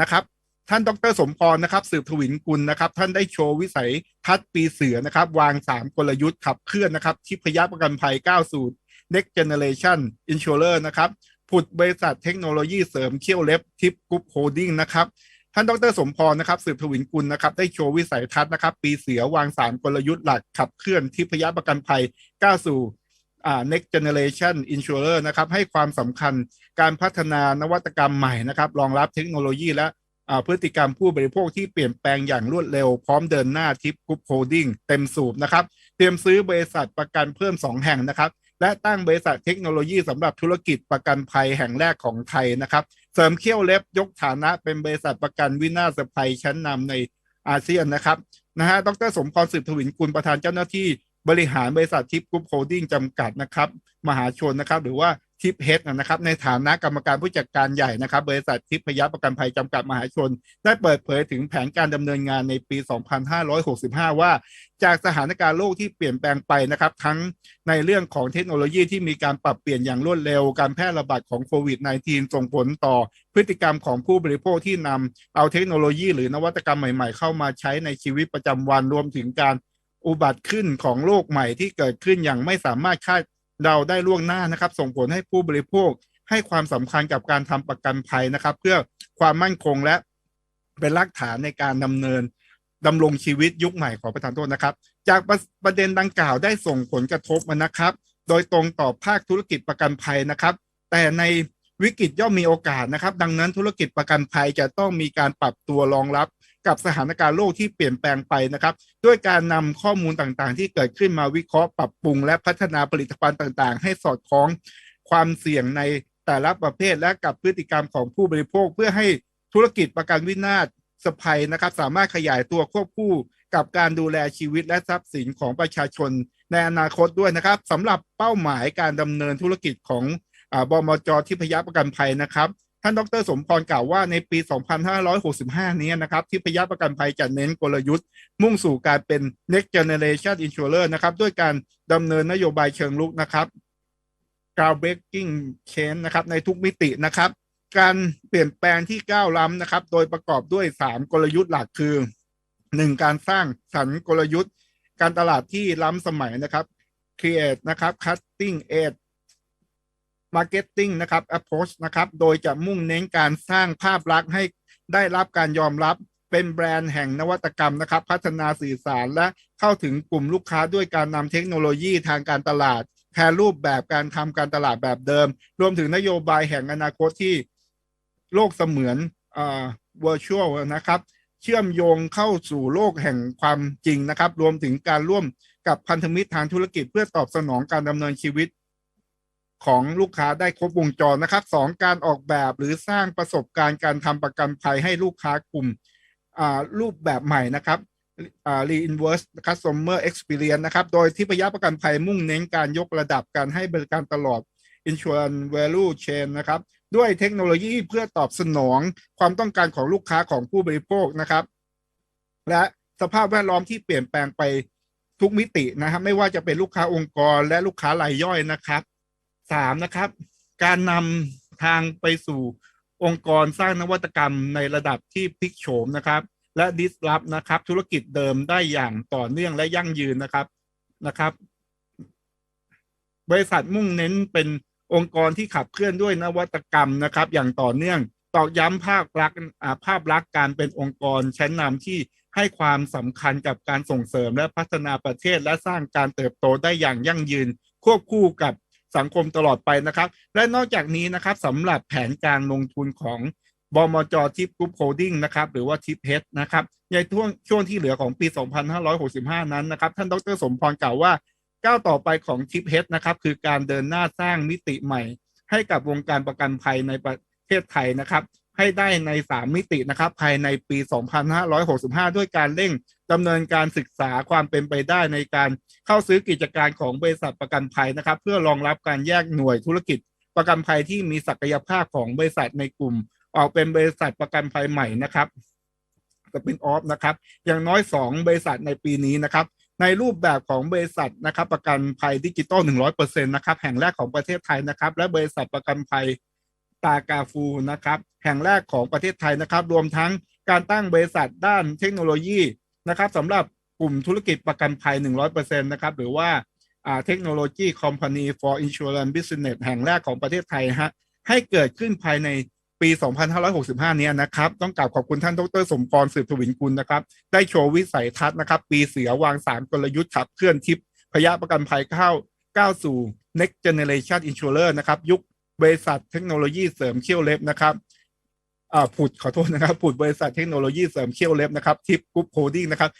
นะครับท่านดรสมพรนะครับสืบทวินกุลนะครับ ท่านได้โชว์วิสัยทัศน์ปีเสือนะครับ วาง 3 กลยุทธ์ขับเคลื่อนนะครับทิพยประกันภัยก้าวสู่ next generation insurer นะครับผุดบริษัทเทคโนโลยีเสริมเขี้ยวเล็บทิปกรุ๊ปโฮดิ้งนะครับ ท่านดรสมพรนะครับสืบทวินกุลนะครับ ได้โชว์วิสัยทัศน์นะครับ ปีเสือวาง 3 กลยุทธ์หลักขับเคลื่อนทิพยประกันภัยก้าวสู่ next generation insurer นะครับให้ความสำคัญการพัฒนานวัตกรรมใหม่นะครับรองรับเทคโนโลยีและอ่าพฤติกรรมผู้บริโภคที่เปลี่ยนแปลงอย่างรวดเร็วพร้อมเดินหน้าทิปกรุ๊ปโฮดิ้งเต็มสูบนะครับ เตรียมซื้อบริษัทประกันเพิ่ม 2 แห่งนะครับ และตั้งบริษัทเทคโนโลยีสำหรับธุรกิจประกันภัยแห่งแรกของไทยนะครับ เสริมเขี้ยวเล็บยกฐานะเป็นบริษัทประกันวินาศภัยชั้นนำในอาเซียนนะครับนะฮะดรสมพรสืบทวินกุลประธานเจ้าหน้าที่ บริหารบริษัททิปกรุ๊ปโฮดิ้งจำกัดนะครับ มหาชนนะครับ หรือว่าทิปเฮดนะครับ ในฐานะกรรมการผู้จัดการใหญ่นะครับ บริษัททิพยประกันภัยจำกัดมหาชน ได้เปิดเผยถึงแผนการดำเนินงานในปี 2565 ว่า จากสถานการณ์โลกที่เปลี่ยนแปลงไปนะครับ ทั้งในเรื่องของเทคโนโลยีที่มีการปรับเปลี่ยนอย่างรวดเร็ว การแพร่ระบาดของโควิด -19 ส่งผลต่อพฤติกรรมของผู้บริโภคที่นำเอาเทคโนโลยี หรือนวัตกรรมใหม่ ๆ เข้ามาใช้ในชีวิตประจำวันรวมถึงการ อุบัติขึ้นของโลกใหม่ที่เกิดขึ้นอย่างไม่สามารถคาดเดาได้ล่วงหน้านะครับ ส่งผลให้ผู้บริโภคให้ความสำคัญกับการทำประกันภัยนะครับ เพื่อความมั่นคงและเป็นรากฐานในการดำเนินดำรงชีวิตยุคใหม่ของประทานโทษนะครับ จากประประเด็นดังกล่าวได้ส่งผลกระทบมานะครับ โดยตรงต่อภาคธุรกิจประกันภัยนะครับ แต่ในวิกฤตย่อมมีโอกาสนะครับ ดังนั้นธุรกิจประกันภัยจะต้องมีการปรับตัวรองรับ กับสถานการณ์โลกที่เปลี่ยนแปลงไปนะครับด้วยการนำข้อมูลต่างๆ ที่เกิดขึ้นมาวิเคราะห์ปรับปรุง และพัฒนาผลิตภัณฑ์ต่างๆ ให้สอดคล้องความเสี่ยงในแต่ละประเภทและกับพฤติกรรมของผู้บริโภค เพื่อให้ธุรกิจประกันวินาศสภัยนะครับสามารถขยายตัวควบคู่กับการดูแลชีวิตและทรัพย์สินของประชาชนในอนาคตด้วยนะครับสำหรับเป้าหมายการดำเนินธุรกิจของอบมจทิพยประกันภัยนะครับ ท่านดรสมพรกล่าวว่าในปี 2565 นี้นะครับทิพยาประกันภัยจะเน้นกลยุทธ์ มุ่งสู่การเป็น next generation insurer นะครับด้วยการดำเนินนโยบายเชิงลุกนะครับ groundbreaking change นะครับในทุกมิตินะครับ การเปลี่ยนแปลงที่ก้าวล้ำนะครับ โดยประกอบด้วย 3 กลยุทธ์หลักคือ 1. การสร้างสรรค์กลยุทธ์ การตลาดที่ล้ำสมัยนะครับ create นะครับ cutting edge marketing นะครับ approach นะครับ โดยจะมุ่งเน้นการสร้างภาพลักษณ์ให้ได้รับการยอมรับเป็นแบรนด์แห่งนวัตกรรมนะครับ พัฒนาสื่อสารและเข้าถึงกลุ่มลูกค้าด้วยการนำเทคโนโลยีทางการตลาดแทนรูปแบบการทำการตลาดแบบเดิม รวมถึงนโยบายแห่งอนาคตที่โลกเสมือนอ่า virtual นะครับ เชื่อมโยงเข้าสู่โลกแห่งความจริงนะครับ รวมถึงการร่วมกับพันธมิตรทางธุรกิจเพื่อตอบสนองการดำเนินชีวิต ของลูกค้าได้ครบวงจรนะครับสองการออกแบบหรือสร้างประสบการณ์การทำประกันภัยให้ลูกค้ากลุ่มรูปแบบใหม่นะครับอ่า reinverse customer experience นะครับ โดยที่พยาประกันภัยมุ่งเน้นการยกระดับการให้บริการตลอด insurance value chain นะครับ ด้วยเทคโนโลยีเพื่อตอบสนองความต้องการของลูกค้าของผู้บริโภคนะครับ และสภาพแวดล้อมที่เปลี่ยนแปลงไปทุกมิตินะครับ ไม่ว่าจะเป็นลูกค้าองค์กรและลูกค้ารายย่อยนะครับ สามนะครับ การนำทางไปสู่องค์กรสร้างนวัตกรรมในระดับที่พลิกโฉมนะครับ และดิสรับนะครับ ธุรกิจเดิมได้อย่างต่อเนื่องและยั่งยืนนะครับนะครับ บริษัทมุ่งเน้นเป็นองค์กรที่ขับเคลื่อนด้วยนวัตกรรมนะครับ อย่างต่อเนื่องตอกย้ำภาพลักษณ์ภาพลักษณ์การเป็นองค์กรชั้นนำที่ให้ความสำคัญกับการส่งเสริมและพัฒนาประเทศและสร้างการเติบโตได้อย่างยั่งยืน ควบคู่กับ สังคมตลอดไปนะครับ และนอกจากนี้นะครับสำหรับแผนการลงทุนของบมจทิปกรุ๊ปโฮดิ้งนะครับหรือว่าทิปเฮดนะครับในช่วงช่วงที่เหลือของปี 2565 นั้นนะครับ ท่านดรสมพรกล่าวว่าก้าวต่อไปของทิปเฮดนะครับคือการเดินหน้าสร้างมิติใหม่ ให้กับวงการประกันภัยในประเทศไทยนะครับ ให้ได้ใน 3 มิตินะครับภายในปี 2565 ด้วยการเร่ง ดำเนินการศึกษาความเป็นไปได้ในการเข้าซื้อกิจการของบริษัทประกันภัยนะครับ เพื่อรองรับการแยกหน่วยธุรกิจประกันภัยที่มีศักยภาพของบริษัทในกลุ่ม ออกเป็นบริษัทประกันภัยใหม่นะครับสปินออฟนะครับ อย่างน้อย 2 บริษัทในปีนี้นะครับ ในรูปแบบของบริษัทนะครับ ประกันภัยดิจิตอล100%นะครับแห่งแรกของประเทศไทยนะครับ และบริษัทประกันภัยตากาฟูนะครับ แห่งแรกของประเทศไทยนะครับ รวมทั้งการตั้งบริษัทด้านเทคโนโลยี นะครับสำหรับกลุ่มธุรกิจประกันภัย 100%นะครับหรือว่าเทคโนโลยีคอมพานี for insurance business แห่งแรกของประเทศไทยฮะให้เกิดขึ้นภายในปี 2565 เนี้ยนะครับ ต้องกราบขอบคุณท่านดรสมพรสืบทวินกุลนะครับ ได้โชว์วิสัยทัศน์นะครับ ปีเสือวางสามกลยุทธ์ขับเคลื่อนทิปพยาประกันภัยเข้าก้าวสู่ next generation insurer นะครับ ยุคบริษัทเทคโนโลยีเสริมเขี้ยวเล็บนะครับ อ่าผุดขอโทษนะครับผุดบริษัทเทคโนโลยีเสริมเขี้ยวเล็บนะครับทิปกรุ๊ปโฮดิ้งนะครับ